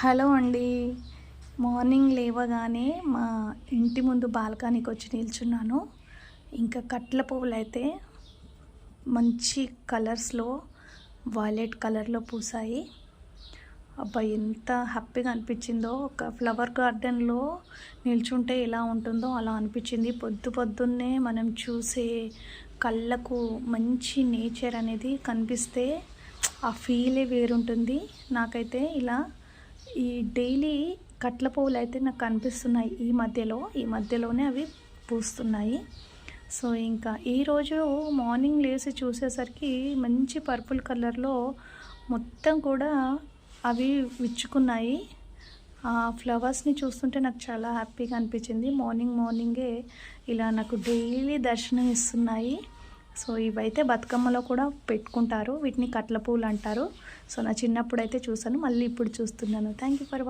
Hello అండి. Morning లేవగానే మా ఇంటి ముందు బాల్కనీకి వచ్చి నిల్చున్నాను. ఇంకా కట్ల పువ్వులు అయితే మంచి కలర్స్లో వాయిలెట్ కలర్లో పూసాయి అబ్బా ఎంత హ్యాపీగా అనిపించిందో. ఒక ఫ్లవర్ గార్డెన్లో నిల్చుంటే ఎలా ఉంటుందో అలా అనిపించింది. పొద్దు పొద్దున్నే మనం చూసే కళ్ళకు మంచి నేచర్ అనేది కనిపిస్తే ఆ ఫీలే వేరుంటుంది. నాకైతే ఇలా ఈ డైలీ కట్ల పువ్వులు అయితే నాకు కనిపిస్తున్నాయి ఈ మధ్యలో. ఈ మధ్యలోనే అవి పూస్తున్నాయి. సో ఇంకా ఈరోజు మార్నింగ్ లేచి చూసేసరికి మంచి పర్పుల్ కలర్లో మొత్తం కూడా అవి విచ్చుకున్నాయి. ఆ ఫ్లవర్స్ని చూస్తుంటే నాకు చాలా హ్యాపీగా అనిపించింది. మార్నింగ్ మార్నింగే ఇలా నాకు డైలీ దర్శనం ఇస్తున్నాయి. సో ఇవైతే బతుకమ్మలో కూడా పెట్టుకుంటారు. వీటిని కట్ల పూలు అంటారు. సో నా చిన్నప్పుడు అయితే చూసాను మళ్ళీ ఇప్పుడు చూస్తున్నాను. Thank you for watching